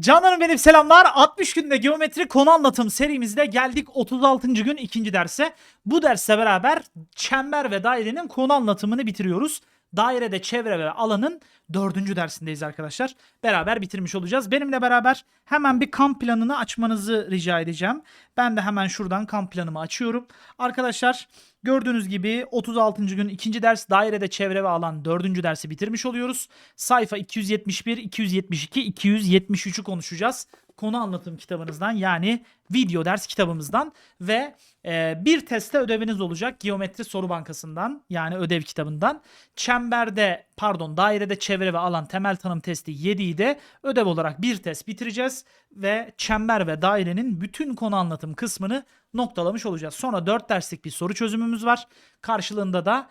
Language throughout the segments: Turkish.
Canlarım benim selamlar. 60 günde geometri konu anlatım serimizde geldik 36. gün ikinci derse. Bu derste beraber çember ve dairenin konu anlatımını bitiriyoruz. Dairede çevre ve alanın dördüncü dersindeyiz arkadaşlar. Beraber bitirmiş olacağız. Benimle beraber hemen bir kamp planını açmanızı rica edeceğim. Ben de hemen şuradan kamp planımı açıyorum. Arkadaşlar gördüğünüz gibi 36. gün ikinci ders dairede çevre ve alan dördüncü dersi bitirmiş oluyoruz. Sayfa 271, 272, 273'ü konuşacağız. Konu anlatım kitabınızdan yani video ders kitabımızdan ve e, bir testte ödeviniz olacak geometri soru bankasından yani ödev kitabından. Çemberde pardon dairede çevre ve alan temel tanım testi 7'yi de ödev olarak bir test bitireceğiz ve çember ve dairenin bütün konu anlatım kısmını noktalamış olacağız. Sonra 4 derslik bir soru çözümümüz var. Karşılığında da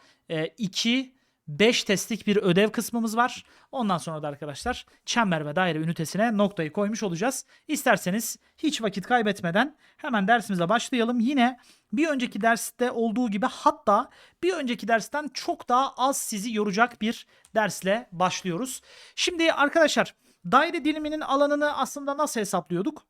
2 5 testlik bir ödev kısmımız var. Ondan sonra da arkadaşlar çember ve daire ünitesine noktayı koymuş olacağız. İsterseniz hiç vakit kaybetmeden hemen dersimize başlayalım. Yine bir önceki derste olduğu gibi hatta bir önceki dersten çok daha az sizi yoracak bir dersle başlıyoruz. Şimdi arkadaşlar daire diliminin alanını aslında nasıl hesaplıyorduk?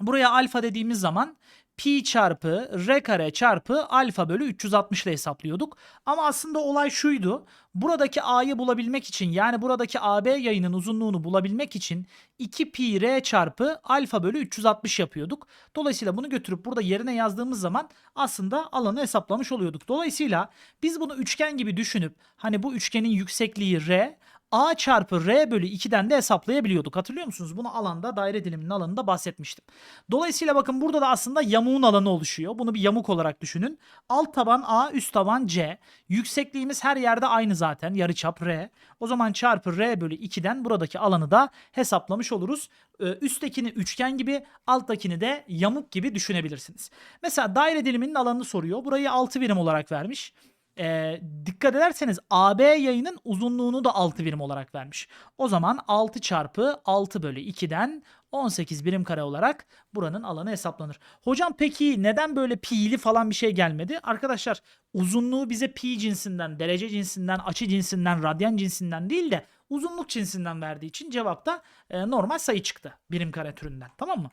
Buraya alfa dediğimiz zaman pi çarpı r kare çarpı alfa bölü 360 ile hesaplıyorduk. Ama aslında olay şuydu. Buradaki a'yı bulabilmek için yani buradaki AB yayının uzunluğunu bulabilmek için 2 pi r çarpı alfa bölü 360 yapıyorduk. Dolayısıyla bunu götürüp burada yerine yazdığımız zaman aslında alanı hesaplamış oluyorduk. Dolayısıyla biz bunu üçgen gibi düşünüp hani bu üçgenin yüksekliği r a çarpı r bölü 2'den de hesaplayabiliyorduk. Hatırlıyor musunuz? Bunu alanda daire diliminin alanında bahsetmiştim. Dolayısıyla bakın burada da aslında yamuğun alanı oluşuyor. Bunu bir yamuk olarak düşünün. Alt taban a, üst taban c. Yüksekliğimiz her yerde aynı zaten. Yarıçap r. O zaman çarpı r bölü 2'den buradaki alanı da hesaplamış oluruz. Ee, Üsttekini üçgen gibi, alttakini de yamuk gibi düşünebilirsiniz. Mesela daire diliminin alanını soruyor. Burayı 6 birim olarak vermiş e, dikkat ederseniz AB yayının uzunluğunu da 6 birim olarak vermiş. O zaman 6 çarpı 6 bölü 2'den 18 birim kare olarak buranın alanı hesaplanır. Hocam peki neden böyle pi'li falan bir şey gelmedi? Arkadaşlar uzunluğu bize pi cinsinden, derece cinsinden, açı cinsinden, radyan cinsinden değil de uzunluk cinsinden verdiği için cevapta e, normal sayı çıktı birim kare türünden. Tamam mı?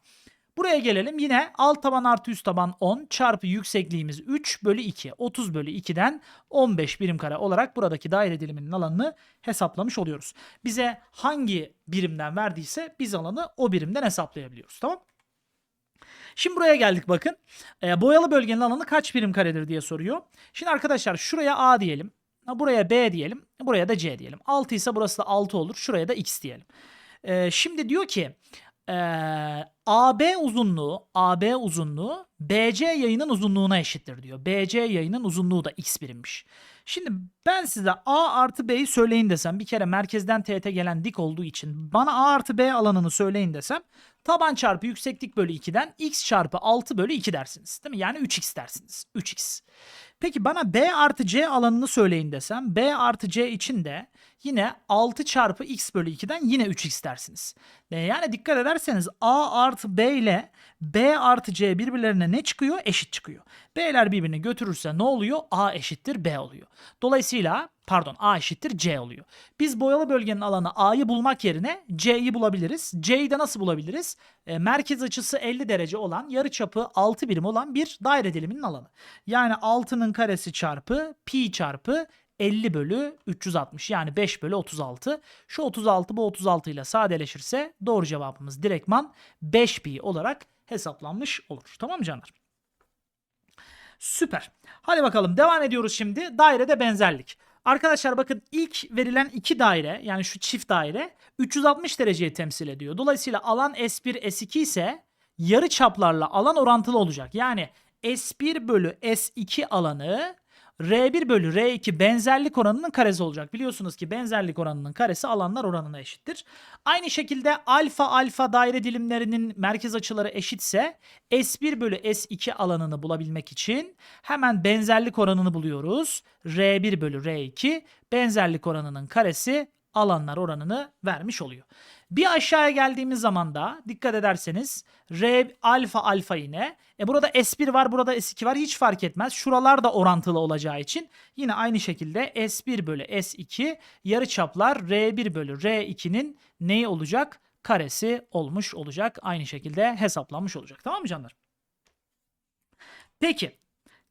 Buraya gelelim yine alt taban artı üst taban 10 çarpı yüksekliğimiz 3 bölü 2. 30 bölü 2'den 15 birim kare olarak buradaki daire diliminin alanını hesaplamış oluyoruz. Bize hangi birimden verdiyse biz alanı o birimden hesaplayabiliyoruz. Tamam Şimdi buraya geldik bakın. E, boyalı bölgenin alanı kaç birim karedir diye soruyor. Şimdi arkadaşlar şuraya A diyelim. Buraya B diyelim. Buraya da C diyelim. 6 ise burası da 6 olur. Şuraya da X diyelim. E, şimdi diyor ki ee, AB uzunluğu AB uzunluğu BC yayının uzunluğuna eşittir diyor. BC yayının uzunluğu da x birimmiş. Şimdi ben size A artı B'yi söyleyin desem bir kere merkezden teğete gelen dik olduğu için bana A artı B alanını söyleyin desem taban çarpı yükseklik bölü 2'den x çarpı 6 bölü 2 dersiniz. Değil mi? Yani 3x dersiniz. 3x. Peki bana B artı C alanını söyleyin desem B artı C için de yine 6 çarpı x bölü 2'den yine 3x dersiniz. Yani dikkat ederseniz A artı B ile B artı C birbirlerine ne çıkıyor? Eşit çıkıyor. B'ler birbirini götürürse ne oluyor? A eşittir B oluyor. Dolayısıyla pardon A eşittir C oluyor. Biz boyalı bölgenin alanı A'yı bulmak yerine C'yi bulabiliriz. C'yi de nasıl bulabiliriz? E, merkez açısı 50 derece olan yarıçapı 6 birim olan bir daire diliminin alanı. Yani 6'nın karesi çarpı pi çarpı 50 bölü 360 yani 5 bölü 36. Şu 36 bu 36 ile sadeleşirse doğru cevabımız direktman 5 pi olarak hesaplanmış olur. Tamam mı canlar? Süper. Hadi bakalım devam ediyoruz şimdi. Dairede benzerlik. Arkadaşlar bakın ilk verilen iki daire yani şu çift daire 360 dereceyi temsil ediyor. Dolayısıyla alan S1 S2 ise yarı çaplarla alan orantılı olacak. Yani S1 bölü S2 alanı R1 bölü R2 benzerlik oranının karesi olacak. Biliyorsunuz ki benzerlik oranının karesi alanlar oranına eşittir. Aynı şekilde alfa alfa daire dilimlerinin merkez açıları eşitse S1 bölü S2 alanını bulabilmek için hemen benzerlik oranını buluyoruz. R1 bölü R2 benzerlik oranının karesi alanlar oranını vermiş oluyor. Bir aşağıya geldiğimiz zaman da dikkat ederseniz R alfa alfa yine. E burada S1 var burada S2 var hiç fark etmez. Şuralar da orantılı olacağı için yine aynı şekilde S1 bölü S2 yarıçaplar R1 bölü R2'nin neyi olacak? karesi olmuş olacak. Aynı şekilde hesaplanmış olacak. Tamam mı canlar? Peki.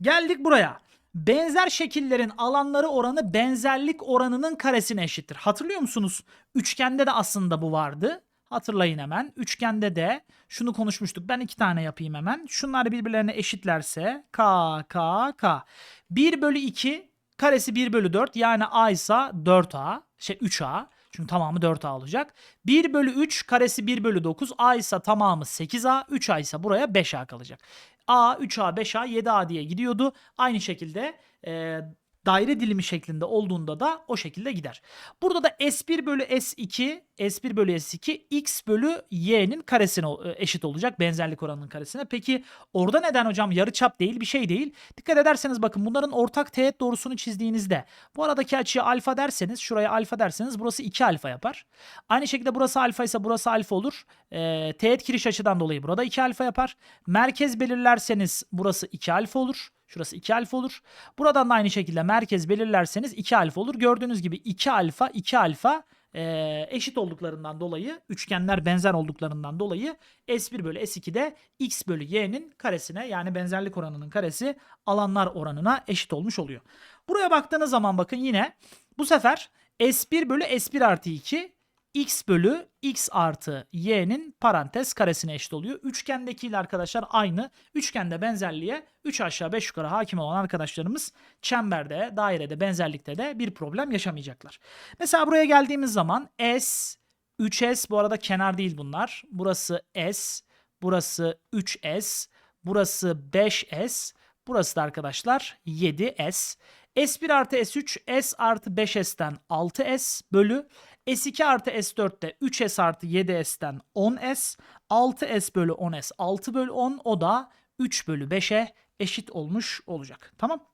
Geldik buraya. Benzer şekillerin alanları oranı benzerlik oranının karesine eşittir. Hatırlıyor musunuz? Üçgende de aslında bu vardı. Hatırlayın hemen. Üçgende de şunu konuşmuştuk. Ben iki tane yapayım hemen. Şunlar birbirlerine eşitlerse k, k, k. 1 bölü 2 karesi 1 bölü 4 yani a ise 4a. Şey 3a. Çünkü tamamı 4a olacak. 1 bölü 3 karesi 1 bölü 9. a ise tamamı 8a. 3a ise buraya 5a kalacak. A, 3A, 5A, 7A diye gidiyordu. Aynı şekilde e, daire dilimi şeklinde olduğunda da o şekilde gider. Burada da S1 bölü S2, S1 bölü S2 X bölü Y'nin karesine e, eşit olacak. Benzerlik oranının karesine. Peki orada neden hocam yarıçap değil bir şey değil. Dikkat ederseniz bakın bunların ortak teğet doğrusunu çizdiğinizde bu aradaki açıya alfa derseniz şuraya alfa derseniz burası 2 alfa yapar. Aynı şekilde burası alfa ise burası alfa olur. E, teğet kiriş açıdan dolayı burada 2 alfa yapar. Merkez belirlerseniz burası 2 alfa olur. Şurası 2 alfa olur. Buradan da aynı şekilde merkez belirlerseniz 2 alfa olur. Gördüğünüz gibi 2 alfa 2 alfa e, eşit olduklarından dolayı üçgenler benzer olduklarından dolayı S1 bölü S2'de X bölü Y'nin karesine yani benzerlik oranının karesi alanlar oranına eşit olmuş oluyor. Buraya baktığınız zaman bakın yine bu sefer S1 bölü S1 artı 2 x bölü x artı y'nin parantez karesine eşit oluyor. Üçgendekiyle arkadaşlar aynı. Üçgende benzerliğe 3 aşağı 5 yukarı hakim olan arkadaşlarımız çemberde, dairede, benzerlikte de bir problem yaşamayacaklar. Mesela buraya geldiğimiz zaman s, 3s bu arada kenar değil bunlar. Burası s, burası 3s, burası 5s, burası da arkadaşlar 7s. S1 artı S3 S artı 5S'ten 6S bölü S2 artı S4'te 3S artı 7S'ten 10S 6S bölü 10S 6 bölü 10 o da 3 bölü 5'e eşit olmuş olacak. Tamam.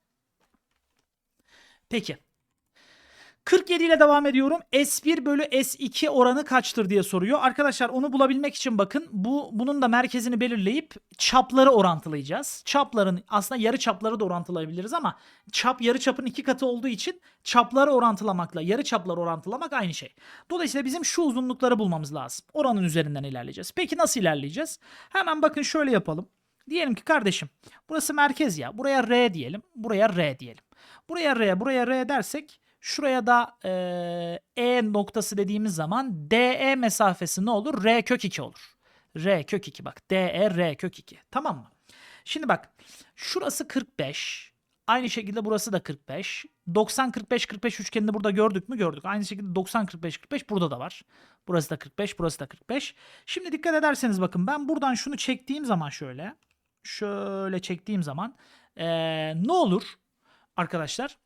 Peki. 47 ile devam ediyorum. S1 bölü S2 oranı kaçtır diye soruyor. Arkadaşlar onu bulabilmek için bakın bu bunun da merkezini belirleyip çapları orantılayacağız. Çapların aslında yarı çapları da orantılayabiliriz ama çap yarı çapın iki katı olduğu için çapları orantılamakla yarı çapları orantılamak aynı şey. Dolayısıyla bizim şu uzunlukları bulmamız lazım. Oranın üzerinden ilerleyeceğiz. Peki nasıl ilerleyeceğiz? Hemen bakın şöyle yapalım. Diyelim ki kardeşim burası merkez ya. Buraya R diyelim. Buraya R diyelim. Buraya R, buraya R dersek Şuraya da e, E noktası dediğimiz zaman DE mesafesi ne olur? R kök 2 olur. R kök 2 bak. DE R kök 2. Tamam mı? Şimdi bak. Şurası 45. Aynı şekilde burası da 45. 90 45 45 üçgenini burada gördük mü? Gördük. Aynı şekilde 90 45 45 burada da var. Burası da 45, burası da 45. Şimdi dikkat ederseniz bakın ben buradan şunu çektiğim zaman şöyle şöyle çektiğim zaman ee, ne olur arkadaşlar?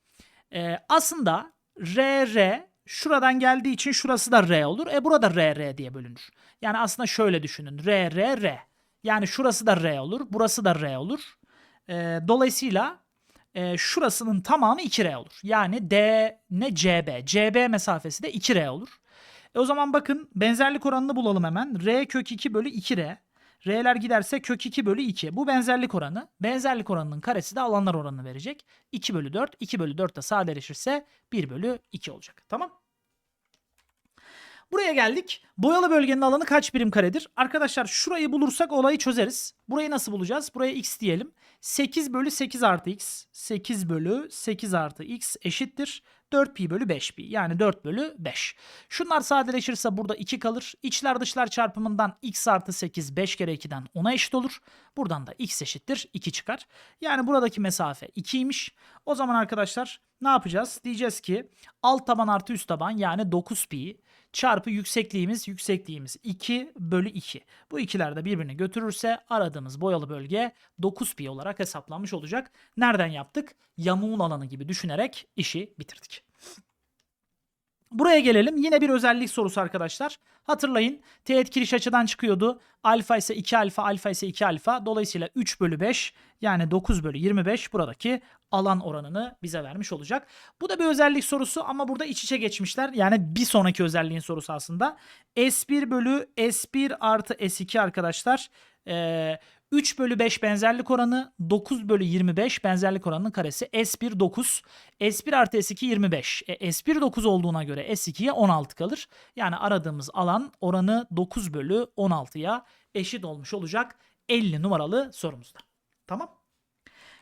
Ee, aslında RR şuradan geldiği için şurası da R olur. E burada RR diye bölünür. Yani aslında şöyle düşünün. RR R. Yani şurası da R olur. Burası da R olur. E, dolayısıyla e, şurasının tamamı 2R olur. Yani D ne CB. CB mesafesi de 2R olur. E o zaman bakın benzerlik oranını bulalım hemen. R kök 2 bölü 2R. R'ler giderse kök 2 bölü 2. Bu benzerlik oranı. Benzerlik oranının karesi de alanlar oranını verecek. 2 bölü 4. 2 bölü 4 de sadeleşirse 1 bölü 2 olacak. Tamam. Buraya geldik. Boyalı bölgenin alanı kaç birim karedir? Arkadaşlar şurayı bulursak olayı çözeriz. Burayı nasıl bulacağız? Buraya x diyelim. 8 bölü 8 artı x. 8 bölü 8 artı x eşittir. 4 pi bölü 5 pi. Yani 4 bölü 5. Şunlar sadeleşirse burada 2 kalır. İçler dışlar çarpımından x artı 8 5 kere 2'den 10'a eşit olur. Buradan da x eşittir 2 çıkar. Yani buradaki mesafe 2'ymiş. O zaman arkadaşlar ne yapacağız? Diyeceğiz ki alt taban artı üst taban yani 9 pi çarpı yüksekliğimiz yüksekliğimiz 2 bölü 2. Bu ikiler de birbirini götürürse aradığımız boyalı bölge 9 pi olarak hesaplanmış olacak. Nereden yaptık? Yamuğun alanı gibi düşünerek işi bitirdik. Buraya gelelim. Yine bir özellik sorusu arkadaşlar. Hatırlayın teğet kiriş açıdan çıkıyordu. Alfa ise 2 alfa, alfa ise 2 alfa. Dolayısıyla 3 bölü 5 yani 9 bölü 25 buradaki alan oranını bize vermiş olacak. Bu da bir özellik sorusu ama burada iç içe geçmişler. Yani bir sonraki özelliğin sorusu aslında. S1 bölü S1 artı S2 arkadaşlar. Ee, 3 bölü 5 benzerlik oranı 9 bölü 25 benzerlik oranının karesi S1 9 S1 artı S2 25 e, S1 9 olduğuna göre S2'ye 16 kalır. Yani aradığımız alan oranı 9 bölü 16'ya eşit olmuş olacak 50 numaralı sorumuzda. Tamam.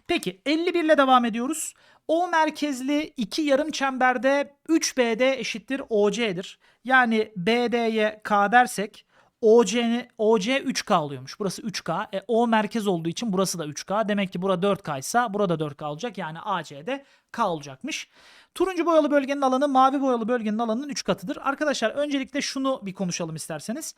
Peki 51 ile devam ediyoruz. O merkezli iki yarım çemberde 3BD eşittir OC'dir. Yani BD'ye K dersek OC, OC 3K oluyormuş. Burası 3K. E, o merkez olduğu için burası da 3K. Demek ki burada 4K ise burada 4K olacak. Yani AC'de K olacakmış. Turuncu boyalı bölgenin alanı mavi boyalı bölgenin alanının 3 katıdır. Arkadaşlar öncelikle şunu bir konuşalım isterseniz.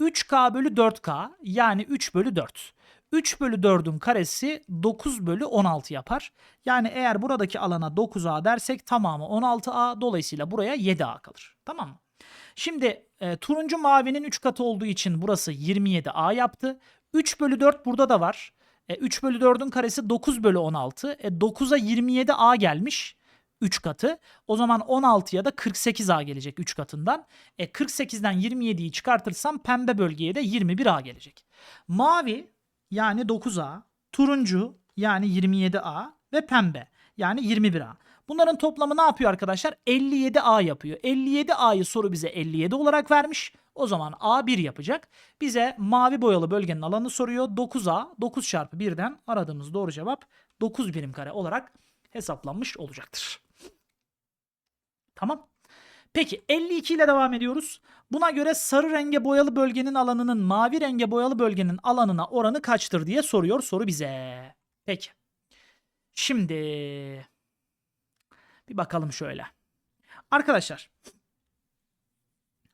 3K bölü 4K yani 3 bölü 4. 3 bölü 4'ün karesi 9 bölü 16 yapar. Yani eğer buradaki alana 9A dersek tamamı 16A dolayısıyla buraya 7A kalır. Tamam mı? Şimdi e, turuncu mavinin 3 katı olduğu için burası 27A yaptı. 3 bölü 4 burada da var. E, 3 bölü 4'ün karesi 9 bölü 16. E, 9'a 27A gelmiş. 3 katı. O zaman 16'ya da 48A gelecek 3 katından. E 48'den 27'yi çıkartırsam pembe bölgeye de 21A gelecek. Mavi yani 9A, turuncu yani 27A ve pembe yani 21A. Bunların toplamı ne yapıyor arkadaşlar? 57A yapıyor. 57A'yı soru bize 57 olarak vermiş. O zaman A 1 yapacak. Bize mavi boyalı bölgenin alanı soruyor. 9A 9 çarpı 1'den aradığımız doğru cevap 9 birim kare olarak hesaplanmış olacaktır. Tamam. Peki 52 ile devam ediyoruz. Buna göre sarı renge boyalı bölgenin alanının mavi renge boyalı bölgenin alanına oranı kaçtır diye soruyor soru bize. Peki. Şimdi bir bakalım şöyle. Arkadaşlar.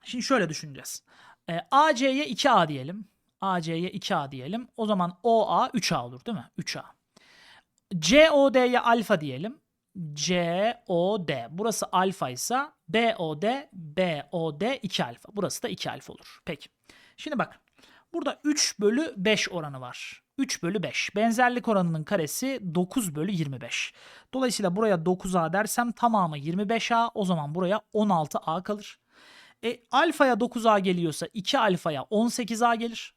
Şimdi şöyle düşüneceğiz. E, AC'ye 2A diyelim. AC'ye 2A diyelim. O zaman OA 3A olur değil mi? 3A. COD'ye alfa diyelim. COD. Burası alfa ise BOD, BOD 2 alfa. Burası da 2 alfa olur. Peki. Şimdi bak. Burada 3 bölü 5 oranı var. 3 bölü 5. Benzerlik oranının karesi 9 bölü 25. Dolayısıyla buraya 9A dersem tamamı 25A. O zaman buraya 16A kalır. E, alfaya 9A geliyorsa 2 alfaya 18A gelir.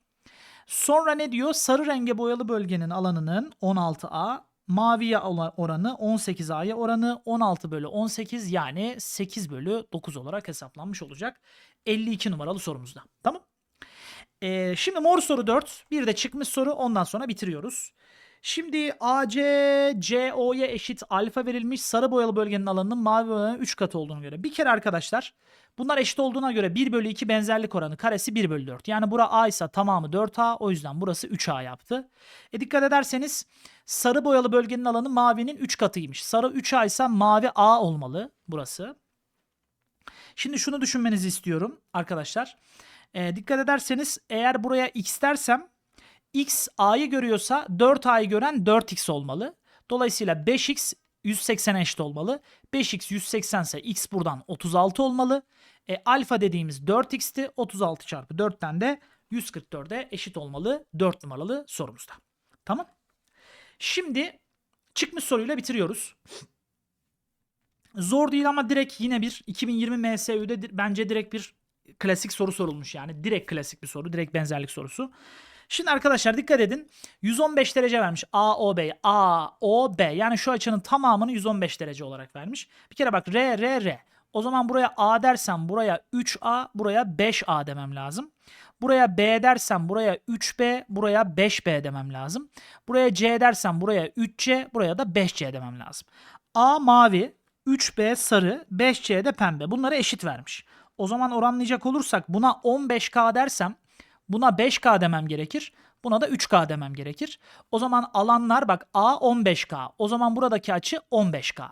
Sonra ne diyor? Sarı renge boyalı bölgenin alanının 16A, maviye oranı 18A'ya oranı 16 bölü 18 yani 8 bölü 9 olarak hesaplanmış olacak. 52 numaralı sorumuzda. Tamam. Ee, şimdi mor soru 4. Bir de çıkmış soru ondan sonra bitiriyoruz. Şimdi AC, CO'ya eşit alfa verilmiş sarı boyalı bölgenin alanının mavi boyanın 3 katı olduğunu göre. Bir kere arkadaşlar bunlar eşit olduğuna göre 1 bölü 2 benzerlik oranı karesi 1 bölü 4. Yani bura A ise tamamı 4A o yüzden burası 3A yaptı. E dikkat ederseniz sarı boyalı bölgenin alanı mavinin 3 katıymış. Sarı 3A ise mavi A olmalı burası. Şimdi şunu düşünmenizi istiyorum arkadaşlar. E, dikkat ederseniz eğer buraya x dersem x a'yı görüyorsa 4a'yı gören 4x olmalı. Dolayısıyla 5x 180'e eşit olmalı. 5x 180 ise x buradan 36 olmalı. E, alfa dediğimiz 4x'ti. 36 çarpı 4'ten de 144'e eşit olmalı 4 numaralı sorumuzda. Tamam. Şimdi çıkmış soruyla bitiriyoruz. Zor değil ama direkt yine bir 2020 MSÜ'de bence direkt bir klasik soru sorulmuş yani. Direkt klasik bir soru. Direkt benzerlik sorusu. Şimdi arkadaşlar dikkat edin. 115 derece vermiş AOB. AOB yani şu açının tamamını 115 derece olarak vermiş. Bir kere bak R R R. O zaman buraya A dersem buraya 3A, buraya 5A demem lazım. Buraya B dersem buraya 3B, buraya 5B demem lazım. Buraya C dersem buraya 3C, buraya da 5C demem lazım. A mavi, 3B sarı, 5C de pembe. Bunları eşit vermiş. O zaman oranlayacak olursak buna 15K dersem buna 5K demem gerekir. Buna da 3K demem gerekir. O zaman alanlar bak A 15K. O zaman buradaki açı 15K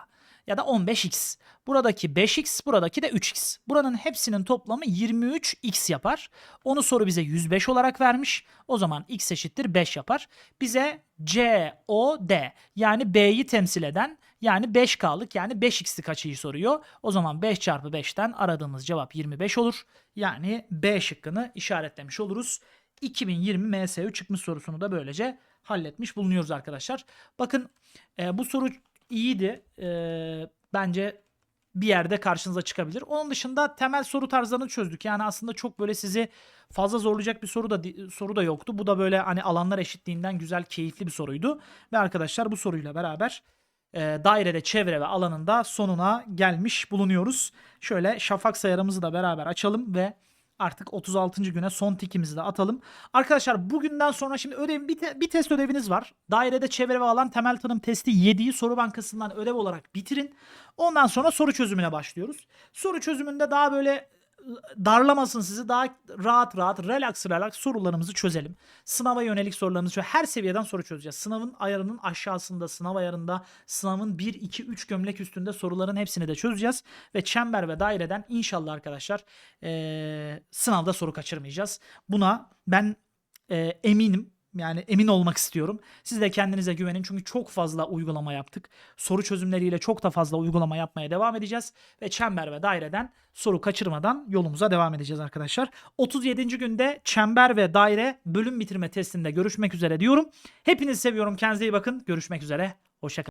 ya da 15x. Buradaki 5x, buradaki de 3x. Buranın hepsinin toplamı 23x yapar. Onu soru bize 105 olarak vermiş. O zaman x eşittir 5 yapar. Bize C, O, D yani B'yi temsil eden yani 5K'lık yani 5x'lik açıyı soruyor. O zaman 5 çarpı 5'ten aradığımız cevap 25 olur. Yani B şıkkını işaretlemiş oluruz. 2020 MSU çıkmış sorusunu da böylece halletmiş bulunuyoruz arkadaşlar. Bakın e, bu soru iyiydi. E, bence bir yerde karşınıza çıkabilir. Onun dışında temel soru tarzlarını çözdük. Yani aslında çok böyle sizi fazla zorlayacak bir soru da soru da yoktu. Bu da böyle hani alanlar eşitliğinden güzel, keyifli bir soruydu. Ve arkadaşlar bu soruyla beraber e, dairede çevre ve alanında sonuna gelmiş bulunuyoruz. Şöyle şafak sayarımızı da beraber açalım ve artık 36. güne son tikimizi de atalım. Arkadaşlar bugünden sonra şimdi ödev bir, te- bir test ödeviniz var. Dairede çevre ve alan temel tanım testi 7'yi soru bankasından ödev olarak bitirin. Ondan sonra soru çözümüne başlıyoruz. Soru çözümünde daha böyle darlamasın sizi daha rahat rahat relax relax sorularımızı çözelim. Sınava yönelik sorularımızı çözelim. Her seviyeden soru çözeceğiz. Sınavın ayarının aşağısında, sınav ayarında, sınavın 1, 2, 3 gömlek üstünde soruların hepsini de çözeceğiz. Ve çember ve daireden inşallah arkadaşlar eee, sınavda soru kaçırmayacağız. Buna ben eee, eminim. Yani emin olmak istiyorum. Siz de kendinize güvenin çünkü çok fazla uygulama yaptık. Soru çözümleriyle çok da fazla uygulama yapmaya devam edeceğiz. Ve çember ve daireden soru kaçırmadan yolumuza devam edeceğiz arkadaşlar. 37. günde çember ve daire bölüm bitirme testinde görüşmek üzere diyorum. Hepinizi seviyorum. Kendinize iyi bakın. Görüşmek üzere. Hoşçakalın.